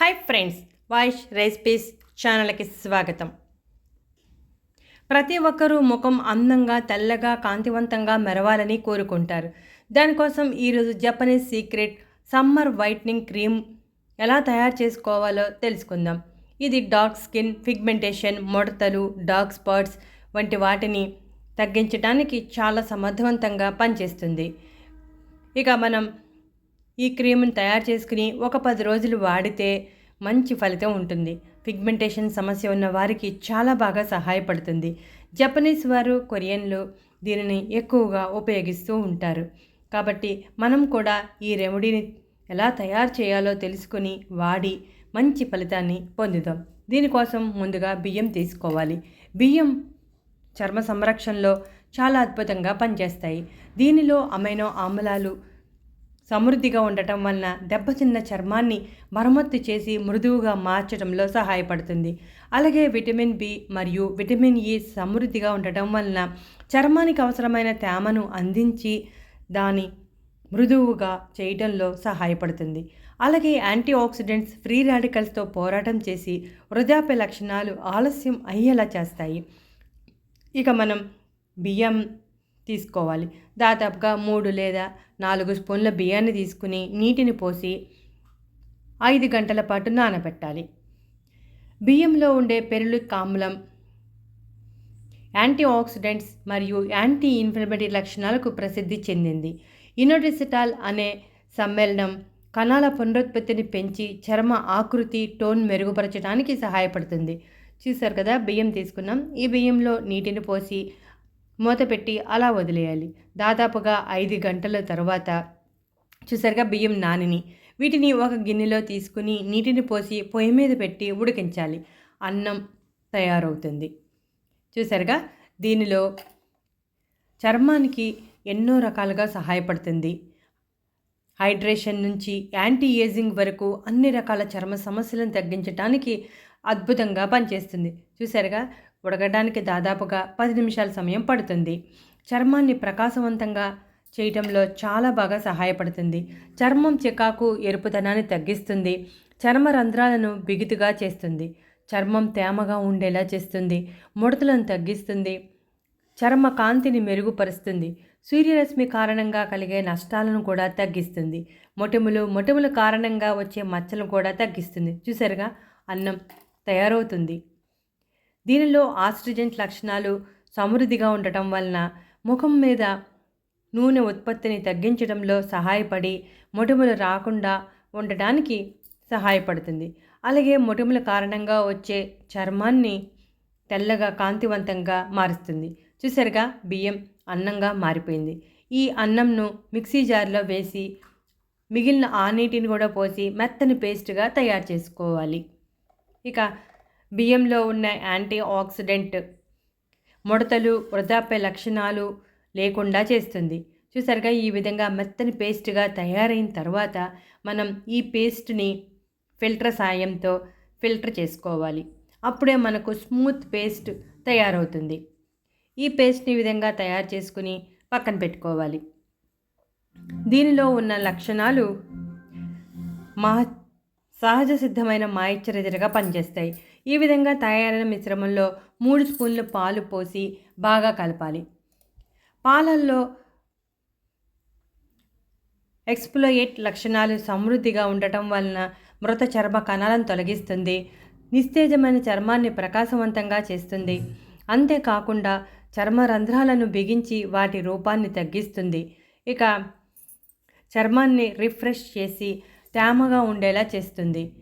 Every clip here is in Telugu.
హాయ్ ఫ్రెండ్స్ వాయిష్ రెసిపీస్ ఛానల్కి స్వాగతం. ప్రతి ఒక్కరూ ముఖం అందంగా తెల్లగా కాంతివంతంగా మెరవాలని కోరుకుంటారు. దానికోసం ఈరోజు Japanese secret summer whitening cream ఎలా తయారు చేసుకోవాలో తెలుసుకుందాం. ఇది డార్క్ స్కిన్ పిగ్మెంటేషన్ ముడతలు డార్క్ స్పాట్స్ వంటి వాటిని తగ్గించడానికి చాలా సమర్థవంతంగా పనిచేస్తుంది. ఇక మనం ఈ క్రీమ్ని తయారు చేసుకుని ఒక పది రోజులు వాడితే మంచి ఫలితం ఉంటుంది. పిగ్మెంటేషన్ సమస్య ఉన్న వారికి చాలా బాగా సహాయపడుతుంది. జపనీస్ వారు కొరియన్లు దీనిని ఎక్కువగా ఉపయోగిస్తూ ఉంటారు. కాబట్టి మనం కూడా ఈ రెమెడీని ఎలా తయారు చేయాలో తెలుసుకుని వాడి మంచి ఫలితాన్ని పొందుదాం. దీనికోసం ముందుగా బియ్యం తీసుకోవాలి. బియ్యం చర్మ సంరక్షణలో చాలా అద్భుతంగా పనిచేస్తాయి. దీనిలో అమైనో ఆమ్లాలు సమృద్ధిగా ఉండటం వలన దెబ్బతిన్న చర్మాన్ని మరమ్మత్తు చేసి మృదువుగా మార్చడంలో సహాయపడుతుంది. అలాగే విటమిన్ బి మరియు విటమిన్ ఇ సమృద్ధిగా ఉండటం వలన చర్మానికి అవసరమైన తేమను అందించి దాని మృదువుగా చేయడంలో సహాయపడుతుంది. అలాగే యాంటీ ఆక్సిడెంట్స్ ఫ్రీ రాడికల్స్తో పోరాటం చేసి వృధాప్య లక్షణాలు ఆలస్యం అయ్యేలా చేస్తాయి. ఇక మనం బియ్యం తీసుకోవాలి. దాదాపుగా మూడు లేదా నాలుగు స్పూన్ల బియ్యాన్ని తీసుకుని నీటిని పోసి ఐదు గంటల పాటు నానబెట్టాలి. బియ్యంలో ఉండే పెరులిక్ ఆమ్లం యాంటీ ఆక్సిడెంట్స్ మరియు యాంటీ ఇన్ఫ్లమేటరీ లక్షణాలకు ప్రసిద్ధి చెందింది. ఇనోడిసిటాల్ అనే సమ్మేళనం కణాల పునరుత్పత్తిని పెంచి చర్మ ఆకృతి టోన్ మెరుగుపరచడానికి సహాయపడుతుంది. చూసారు కదా బియ్యం తీసుకున్నాం. ఈ బియ్యంలో నీటిని పోసి మూతపెట్టి అలా వదిలేయాలి. దాదాపుగా ఐదు గంటల తర్వాత చూసారుగా బియ్యం నానిని. వీటిని ఒక గిన్నెలో తీసుకుని నీటిని పోసి పొయ్యి మీద పెట్టి ఉడికించాలి. అన్నం తయారవుతుంది. చూసారుగా దీనిలో చర్మానికి ఎన్నో రకాలుగా సహాయపడుతుంది. హైడ్రేషన్ నుంచి యాంటీ ఏజింగ్ వరకు అన్ని రకాల చర్మ సమస్యలను తగ్గించడానికి అద్భుతంగా పనిచేస్తుంది. చూసారుగా ఉడకడానికి దాదాపుగా పది నిమిషాల సమయం పడుతుంది. చర్మాన్ని ప్రకాశవంతంగా చేయటంలో చాలా బాగా సహాయపడుతుంది. చర్మం చికాకు ఎరుపుదనాన్ని తగ్గిస్తుంది. చర్మ రంధ్రాలను బిగుతుగా చేస్తుంది. చర్మం తేమగా ఉండేలా చేస్తుంది. ముడతలను తగ్గిస్తుంది. చర్మ కాంతిని మెరుగుపరుస్తుంది. సూర్యరశ్మి కారణంగా కలిగే నష్టాలను కూడా తగ్గిస్తుంది. మొటిములు మొటిముల కారణంగా వచ్చే మచ్చలను కూడా తగ్గిస్తుంది. చూసారుగా అన్నం తయారవుతుంది. దీనిలో ఆస్ట్రిజెంట్ లక్షణాలు సమృద్ధిగా ఉండటం వలన ముఖం మీద నూనె ఉత్పత్తిని తగ్గించడంలో సహాయపడి మొటిములు రాకుండా ఉండటానికి సహాయపడుతుంది. అలాగే మొటిముల కారణంగా వచ్చే చర్మాన్ని తెల్లగా కాంతివంతంగా మారుస్తుంది. చూసారుగా బియ్యం అన్నంగా మారిపోయింది. ఈ అన్నంను మిక్సీ జార్లో వేసి మిగిలిన ఆ నీటిని కూడా పోసి మెత్తని పేస్ట్గా తయారు చేసుకోవాలి. ఇక బియ్యంలో ఉన్న యాంటీ ఆక్సిడెంట్ ముడతలు వృధాప్య లక్షణాలు లేకుండా చేస్తుంది. చూసారుగా ఈ విధంగా మెత్తని పేస్ట్గా తయారైన తర్వాత మనం ఈ పేస్ట్ని ఫిల్టర్ సాయంతో ఫిల్టర్ చేసుకోవాలి. అప్పుడే మనకు స్మూత్ పేస్ట్ తయారవుతుంది. ఈ పేస్ట్ని విధంగా తయారు చేసుకుని పక్కన పెట్టుకోవాలి. దీనిలో ఉన్న లక్షణాలు మహత్ సహజ సిద్ధమైన మాయిశ్చరైజర్గా పనిచేస్తాయి. ఈ విధంగా తయారైన మిశ్రమంలో మూడు స్పూన్లు పాలు పోసి బాగా కలపాలి. పాలల్లో ఎక్స్ప్లోయేట్ లక్షణాలు సమృద్ధిగా ఉండటం వలన మృత చర్మ కణాలను తొలగిస్తుంది. నిస్తేజమైన చర్మాన్ని ప్రకాశవంతంగా చేస్తుంది. అంతేకాకుండా చర్మ రంధ్రాలను బిగించి వాటి రూపాన్ని తగ్గిస్తుంది. ఇక చర్మాన్ని రిఫ్రెష్ చేసి తేమగా ఉండేలా చేస్తుంది.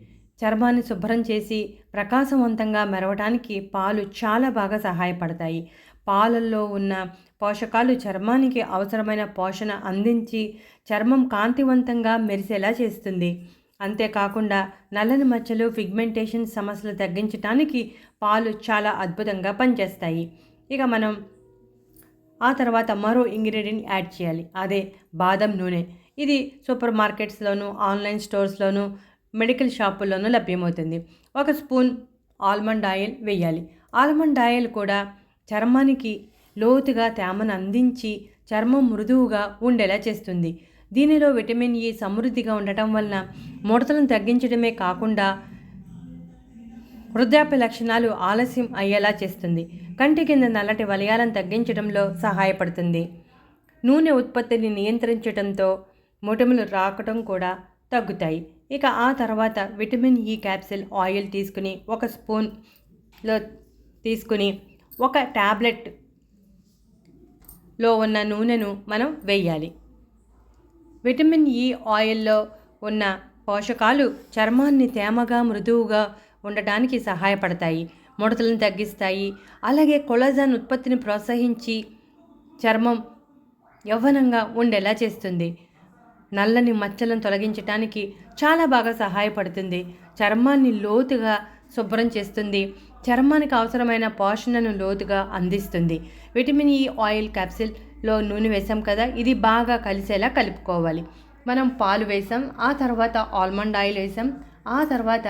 చర్మాన్ని శుభ్రం చేసి ప్రకాశవంతంగా మెరవడానికి పాలు చాలా బాగా సహాయపడతాయి. పాలల్లో ఉన్న పోషకాలు చర్మానికి అవసరమైన పోషణ అందించి చర్మం కాంతివంతంగా మెరిసేలా చేస్తుంది. అంతేకాకుండా నల్లని మచ్చలు ఫిగ్మెంటేషన్ సమస్యలు తగ్గించడానికి పాలు చాలా అద్భుతంగా పనిచేస్తాయి. ఇక మనం ఆ తర్వాత మరో ఇంగ్రీడియంట్ యాడ్ చేయాలి. అదే బాదం నూనె. ఇది సూపర్ మార్కెట్స్లోను ఆన్లైన్ స్టోర్స్లోను మెడికల్ షాపుల్లోనూ లభ్యమవుతుంది. ఒక స్పూన్ ఆల్మండ్ ఆయిల్ వేయాలి. ఆల్మండ్ ఆయిల్ కూడా చర్మానికి లోతుగా తేమను అందించి చర్మం మృదువుగా ఉండేలా చేస్తుంది. దీనిలో విటమిన్ ఈ సమృద్ధిగా ఉండటం వలన ముడతలను తగ్గించడమే కాకుండా వృద్ధాప్య లక్షణాలు ఆలస్యం అయ్యేలా చేస్తుంది. కంటి కింద నల్లటి వలయాలను తగ్గించడంలో సహాయపడుతుంది. నూనె ఉత్పత్తిని నియంత్రించడంతో మొటిమలు రాకటం కూడా తగ్గుతాయి. ఇక ఆ తర్వాత విటమిన్ ఈ క్యాప్సిల్ ఆయిల్ తీసుకుని ఒక స్పూన్లో తీసుకుని ఒక ట్యాబ్లెట్లో ఉన్న నూనెను మనం వేయాలి. విటమిన్ ఈ ఆయిల్లో ఉన్న పోషకాలు చర్మాన్ని తేమగా మృదువుగా ఉండటానికి సహాయపడతాయి. ముడతలను తగ్గిస్తాయి. అలాగే కొలజాన్ ఉత్పత్తిని ప్రోత్సహించి చర్మం యవ్వనంగా ఉండేలా చేస్తుంది. నల్లని మచ్చలను తొలగించడానికి చాలా బాగా సహాయపడుతుంది. చర్మాన్ని లోతుగా శుభ్రం చేస్తుంది. చర్మానికి అవసరమైన పోషణను లోతుగా అందిస్తుంది. విటమిన్ ఈ ఆయిల్ క్యాప్సిల్లో నూనె వేసాం కదా ఇది బాగా కలిసేలా కలుపుకోవాలి. మనం పాలు వేసాం ఆ తర్వాత ఆల్మండ్ ఆయిల్ వేసాం ఆ తర్వాత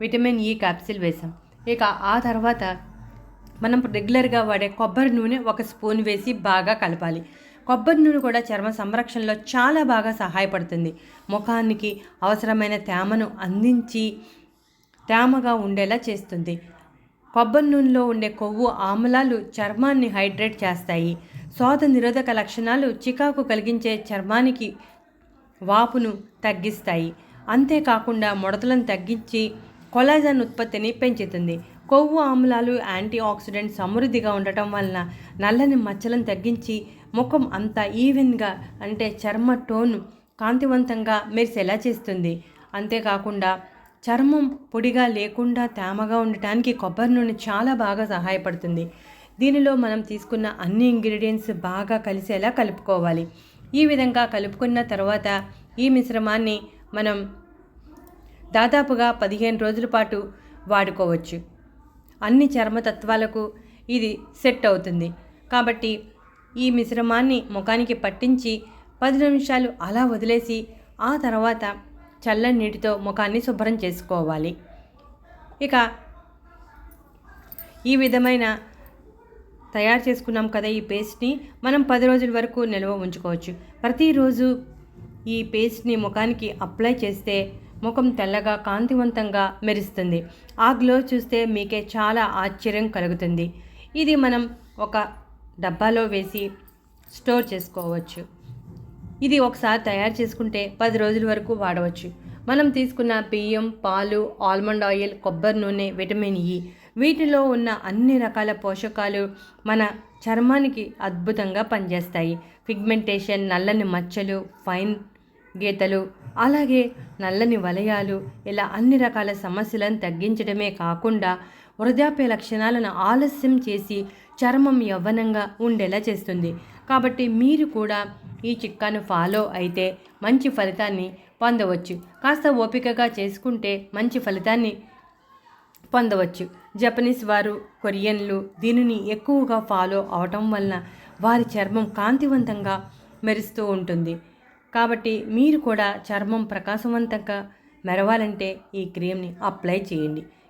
విటమిన్ ఈ క్యాప్సిల్ వేసాం ఇక ఆ తర్వాత మనం రెగ్యులర్గా వాడే కొబ్బరి నూనె ఒక స్పూన్ వేసి బాగా కలపాలి. కొబ్బరి నూనె కూడా చర్మ సంరక్షణలో చాలా బాగా సహాయపడుతుంది. ముఖానికి అవసరమైన తేమను అందించి తేమగా ఉండేలా చేస్తుంది. కొబ్బరి నూనెలో ఉండే కొవ్వు ఆమ్లాలు చర్మాన్ని హైడ్రేట్ చేస్తాయి. శోధ నిరోధక లక్షణాలు చికాకు కలిగించే చర్మానికి వాపును తగ్గిస్తాయి. అంతేకాకుండా ముడతలను తగ్గించి కొలాజన్ ఉత్పత్తిని పెంచుతుంది. కొవ్వు ఆమ్లాలు యాంటీ ఆక్సిడెంట్ సమృద్ధిగా ఉండటం వలన నల్లని మచ్చలను తగ్గించి ముఖం అంతా ఈవెన్గా అంటే చర్మ టోన్ కాంతివంతంగా మెరిసేలా చేస్తుంది. అంతేకాకుండా చర్మం పొడిగా లేకుండా తేమగా ఉండటానికి కొబ్బరి నూనె చాలా బాగా సహాయపడుతుంది. దీనిలో మనం తీసుకున్న అన్ని ఇంగ్రీడియంట్స్ బాగా కలిసేలా కలుపుకోవాలి. ఈ విధంగా కలుపుకున్న తర్వాత ఈ మిశ్రమాన్ని మనం దాదాపుగా పదిహేను రోజుల పాటు వాడుకోవచ్చు. అన్ని చర్మతత్వాలకు ఇది సెట్ అవుతుంది. కాబట్టి ఈ మిశ్రమాన్ని ముఖానికి పట్టించి పది నిమిషాలు అలా వదిలేసి ఆ తర్వాత చల్లని నీటితో ముఖాన్ని శుభ్రం చేసుకోవాలి. ఇక ఈ విధమైన తయారు చేసుకున్నాం కదా ఈ పేస్ట్ని మనం పది రోజుల వరకు నిల్వ ఉంచుకోవచ్చు. ప్రతిరోజు ఈ పేస్ట్ని ముఖానికి అప్లై చేస్తే ముఖం తెల్లగా కాంతివంతంగా మెరుస్తుంది. ఆ గ్లో చూస్తే మీకే చాలా ఆశ్చర్యం కలుగుతుంది. ఇది మనం ఒక డబ్బాలో వేసి స్టోర్ చేసుకోవచ్చు. ఇది ఒకసారి తయారు చేసుకుంటే పది రోజుల వరకు వాడవచ్చు. మనం తీసుకున్న బియ్యం పాలు ఆల్మండ్ ఆయిల్ కొబ్బరి నూనె విటమిన్ ఇ వీటిలో ఉన్న అన్ని రకాల పోషకాలు మన చర్మానికి అద్భుతంగా పనిచేస్తాయి. పిగ్మెంటేషన్ నల్లని మచ్చలు ఫైన్ గీతలు అలాగే నల్లని వలయాలు ఇలా అన్ని రకాల సమస్యలను తగ్గించడమే కాకుండా వృద్ధాప్య లక్షణాలను ఆలస్యం చేసి చర్మం యవ్వనంగా ఉండేలా చేస్తుంది. కాబట్టి మీరు కూడా ఈ చిట్కాను ఫాలో అయితే మంచి ఫలితాన్ని పొందవచ్చు. కాస్త ఓపికగా చేసుకుంటే మంచి ఫలితాన్ని పొందవచ్చు. జపనీస్ వారు కొరియన్లు దీనిని ఎక్కువగా ఫాలో అవటం వలన వారి చర్మం కాంతివంతంగా మెరుస్తూ ఉంటుంది. కాబట్టి మీరు కూడా చర్మం ప్రకాశవంతంగా మెరవాలంటే ఈ క్రీమ్ని అప్లై చేయండి.